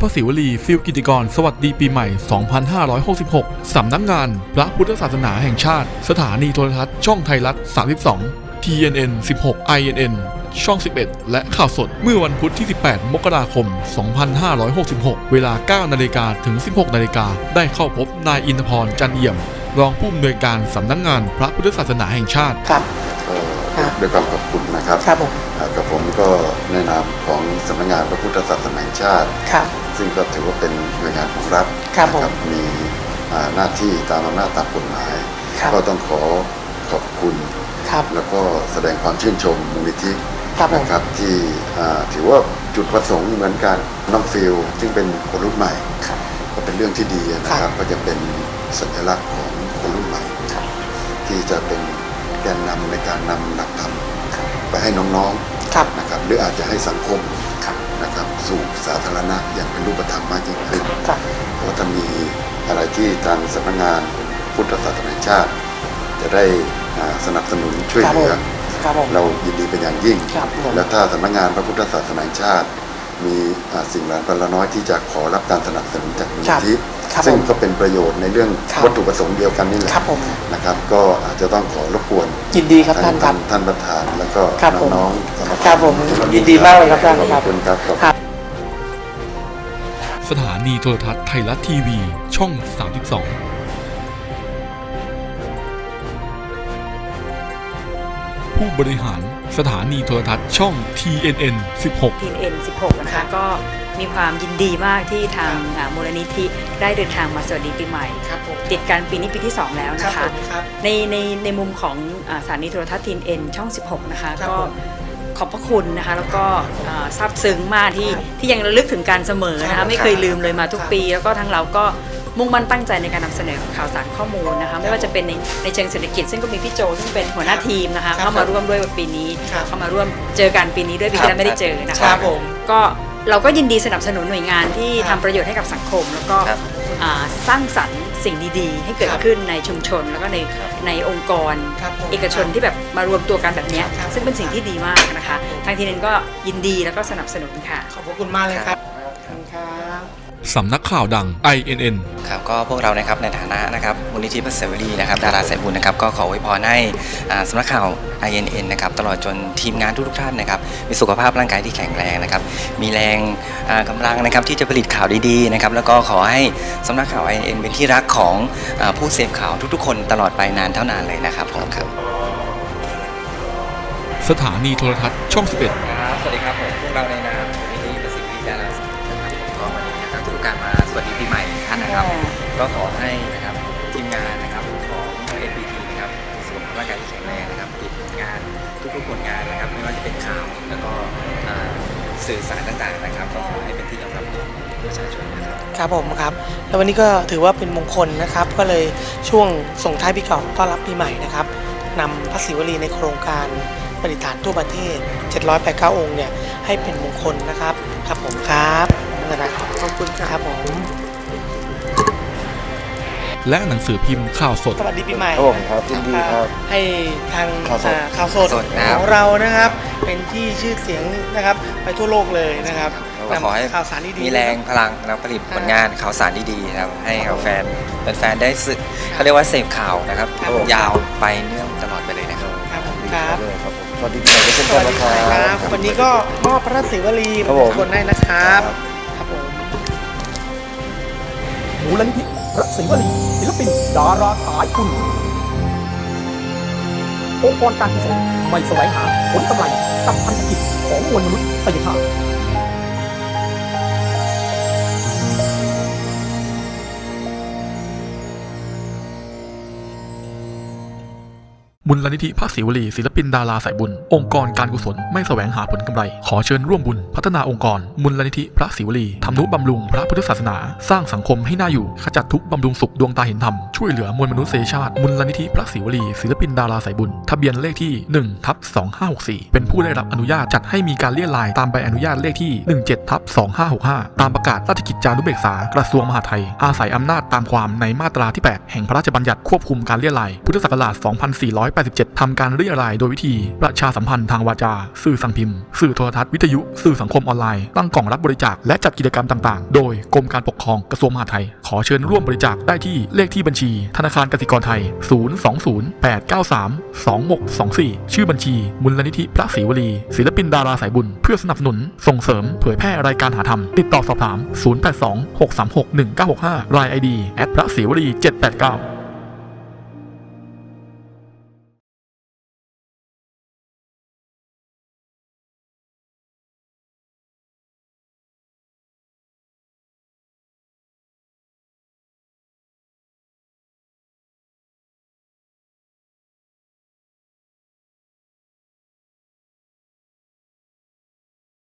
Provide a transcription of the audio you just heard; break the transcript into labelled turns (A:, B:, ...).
A: พระศิวลีฟิลกิติกร สวัสดีปีใหม่ 2566 สำนักงาน พระพุทธศาสนาแห่งชาติ สถานีโทรทัศน์ช่องไทยรัฐ 32 TNN 16 INN ช่อง 11 และข่าวสดเมื่อวันพุธที่ 18 มกราคม 2566 เวลา 9 นาฬิกาถึง 16 นาฬิกา ได้เข้าพบนายอินทพรจันเอี่ยม รองผู้อำนวยการสำนักงานพระพุทธศาสนาแห่งชาติ
B: ครับ
C: ด้วยความขอบคุณนะครับ
B: ครับผม
C: อ่ากับผมก็ในนามของสำนักงานพระพุทธศาสนาแห่งชาติ
B: ครับ
C: ซึ่งก็ถือว่าเป็นหน่วยงานของรัฐ
B: ครับผม
C: นะมีอ่าหน้าที่ตามอำนาจตามกฎหมาย
B: ครับ
C: ก็ต้องขอขอบคุณ
B: ครับ
C: แล้วก็แสดงความชื่นชมมูลนิธิ
B: ครับผม
C: นะครับที่อ่าถือว่าจุดประสงค์เหมือนกันน้องฟิลซึ่งเป็นคนรุ่นใหม่
B: ครับ
C: ก็เป็นเรื่องที่ดีนะค
B: ครั
C: รับบก็จะเป็นสัญลักษณ์ของคนรุ่นใหม่
B: ครับ
C: ที่จะเป็น แกนนำในการนำหลักธรรม
B: ครับ
C: ไปให้น้อง
B: ครับ
C: ๆนะครับหรืออาจจะให้สังคม
B: ครับ
C: นะครับสู่สาธารณะอย่างเป็นรูปธรรมมากยิ่งขึ้น
B: ครับ
C: เพราะถ้ามีอะไรที่ทางสำนักงานพุทธศาสนาแห่งชาติ จะได้อ่าสนับสนุนช่วย
B: ครับ
C: เห
B: ผ
C: ลือ
B: มครับผม
C: เรายินดีเป็นอย่างยิ่ง
B: ครับผม
C: และถ้าสำนักงานพระพุทธศาสนาแห่งชาติ มีอ่าสิ่งหลายประน้อยที่จะขอรับการสนับสนุนจากมูล
B: ครั
C: นิ
B: บ
C: ธิ
B: ครับ
C: ซึ่ง
B: ผม
C: ก็เป็นประโยชน์ในเรื่อง
B: ครับ
C: วัตถุประสงค์เดียวกันนี่แหละ
B: ครับผม
C: นะครับ ก็อาจจะต้องขอรบกวน
B: ยินดีครับท่านครับ
C: ท่านประธานแล้วก็
B: ครับผม
C: น้องๆสำนัก
B: ครับผมยินดีมากเลยครับท่าน
C: ข
B: ครั
C: อบบคุณครับขอบ
B: ครับ
A: สถานีโทรทัศน์ไทยรัฐทีวี ช่อง 32 ผู้บริหารสถานีโทรทัศน์ช่อง TNN 16
D: TNN 16 นะคะ ก็มีความยินดีมากที่ทางอ่ามูลนิธิได้เดินทางมาสวัสดีปีใหม่
B: ครับผม
D: ติดกันปีนี้ปีที่ 2 แล้ว
B: ครับ
D: นะ
B: ผ
D: คะ
B: มครับ
D: ในในในมุมของอ่าสถานีโทรทัศน์ TNN ช่อง 16 นะคะ
B: ครับ
D: ก็
B: ผม
D: ขอบพระคุณนะคะ แล้วก็อ่าซาบซึ้งมากที่ที่ยังระลึกถึงการเสมอนะ
B: ครั
D: คะ
B: บ
D: ไม่เคยลืมเลยมาทุก
B: ครับ
D: ปี แล้วก็ทั้งเราก็ มุ่งมั่นตั้งใจในการนำเสนอข่าวสารข้อมูลนะคะไม่ว่าจะเป็นในในเชิงเศรษฐกิจ ซึ่งก็มีพี่โจซึ่งเป็นหัวหน้าทีมนะคะ
B: ครับ
D: เข้ามาร่วมด้วยปีนี้
B: ครับ
D: เข้ามาร่วมเจอกันปีนี้ด้วยปีที่แล้วไม่ได้เจอนะ
B: ครั
D: คะ
B: บผม
D: ก็เราก็ยินดีสนับสนุนหน่วยงานที่
B: ครั
D: ทำ
B: บ
D: ประโยชน์ให้กับสังคม แล้วก็
B: ครับ
D: อ่าสร้างสรรค์สิ่งดีๆ ให้เกิด
B: ครับ
D: ขึ้นในชุมชน แล้วก็ในในองค์กร
B: ครับผม
D: เอกชนที่แบบมารวมตัวกันแบบเนี้ย
B: ครับ
D: ซึ่งเป็นสิ่งที่ดีมากนะคะ ทางทีนึงก็ยินดีแล้วก็สนับสนุนค่ะ
B: ขอบพระคุณมากเลยครับขอบคุณครับ
A: สำนักข่าวดัง INN
E: ครับก็พวกเรานะครับในฐานะนะครับมูลนิธิพระเสวรีนะครับดาราสายบุญนะครับก็ขออวยพรให้อ่าสำนักข่าว INN นะครับตลอดจนทีมงานทุกๆท่านนะครับมีสุขภาพร่างกายที่แข็งแรงนะครับมีแรงอ่ากำลังนะครับที่จะผลิตข่าวดีๆนะครับแล้วก็ขอให้สำนักข่าว INN เป็นที่รักของอาผู้เสพข่าวทุกๆ คนตลอดไปนานเท่านานเลยนะครับผมครับ
A: สถานีโทรทัศน์ช่อง 11
E: ครับ สวัสดีครับผมพวกเราในนามมูลนิธิประสิทธิดารา นนะครับ ก็ขอให้นะครับทีมงานนะครับของ NBT นะครับสุขภาพร่างกายที่แข็งแรงนะครับติดงานทุกๆผลงานนะครับ ไม่ว่าจะเป็นข่าวแล้วก็อ่าสื่อสารต่างๆนะครับ ก็ขอให้เป็นที่ยอมรับของประชาชนนะครับ
B: ครับผมครับแล้ววันนี้ก็ถือว่าเป็นมงคลนะครับ ก็เลยช่วงส่งท้ายปีเก่าต้อนรับปีใหม่นะครับนำพระศิวลีในโครงการปฏิฐานทั่วประเทศ 789 องค์เนี่ยให้เป็นมงคลนะครับ ครับผมครับนะครับขอบคุณครับผม
A: และหนังสือพิมพ์ข่าวสด
B: สวัสดีปีใหม่
C: ครับผมครับยินดีครับ
B: ให้ทาง
C: ข่าวสด
B: อ่าข่าวสด
E: สดนะครับ
B: ของเรานะครับ เป็นที่ชื่อเสียงนะครับ ไปทั่วโลกเลยนะครับ
E: ก็ขอให้
B: นำข่าวสารดีๆ
E: มีแรงพลังแล้วผลิตผลงานข่าวสารดีๆนะครับให้กับแฟนแฟนๆได้สึกเขาเรียกว่าเสพข่าวนะครับ
B: ครับผม
E: ยาวไปเนื่องตลอดไปเลยนะครับ
B: ครับผมครับ
C: สวัสดีครับเช่น
B: ส
C: กั
B: วันส
C: นะ
B: ดี
C: ค
B: ค
C: รั
B: รับ
C: บ
B: วันนี้ก็มอบพระศิวลี
C: ครั
B: เป็น
C: บผม
B: คนให้นะครับ ครับผม
F: มูลนิธิพระศิวลีศิล ปินดาราสายคุณองค์กรการกุศลไม่แสวงหาผลกำไรกับพันธกิจของมวลมนุษยชาติ
A: มูลนิธิพระศิวลี ศิลปินดาราสายบุญ องค์กรการกุศลไม่แสวงหาผลกำไร ขอเชิญร่วมบุญ พัฒนาองค์กร มูลนิธิพระศิวลีทำนุบำรุงพระพุทธศาสนา สร้างสังคมให้น่าอยู่ ขจัดทุกบำรุงสุขดวงตาเห็นธรรม ช่วยเหลือมวลมนุษยชาติ มูลนิธิพระศิวลี ศิลปินดาราสายบุญ ทะเบียนเลขที่1ทับ2564 เป็นผู้ได้รับอนุญาตจัดให้มีการเลี่ยรายตามใบอนุญาตเลขที่17ทับ2565 ตามประกาศราชกิจจานุเบกษากระทรวงมหาดไทย อาศัยอำนาจตามความในมาตราที่ 8 แห่งพระราชบัญญัติควบคุมการเลี่ยราย พุทธศักราช2587ทำการเรียรายโดยวิธีประชาสัมพันธ์ทางวาจา สื่อสังพิมพ์ สื่อโทรทัศน์วิทยุ สื่อสังคมออนไลน์ ตั้งกล่องรับบริจาค และจัดกิจกรรมต่างๆ โดยกรมการปกครองกระทรวงมหาดไทย ขอเชิญร่วมบริจาคได้ที่เลขที่บัญชี ธนาคารกสิกรไทย 020-893-2624 ชื่อบัญชี มูลนิธิพระศรีวลี ศิลปินดาราสายบุญ เพื่อสนับสนุน ส่งเสริม เผยแพร่รายการหาธรรม ติดต่อสอบถาม 082 636 1965 ราย ID แอดพระศรีวลี789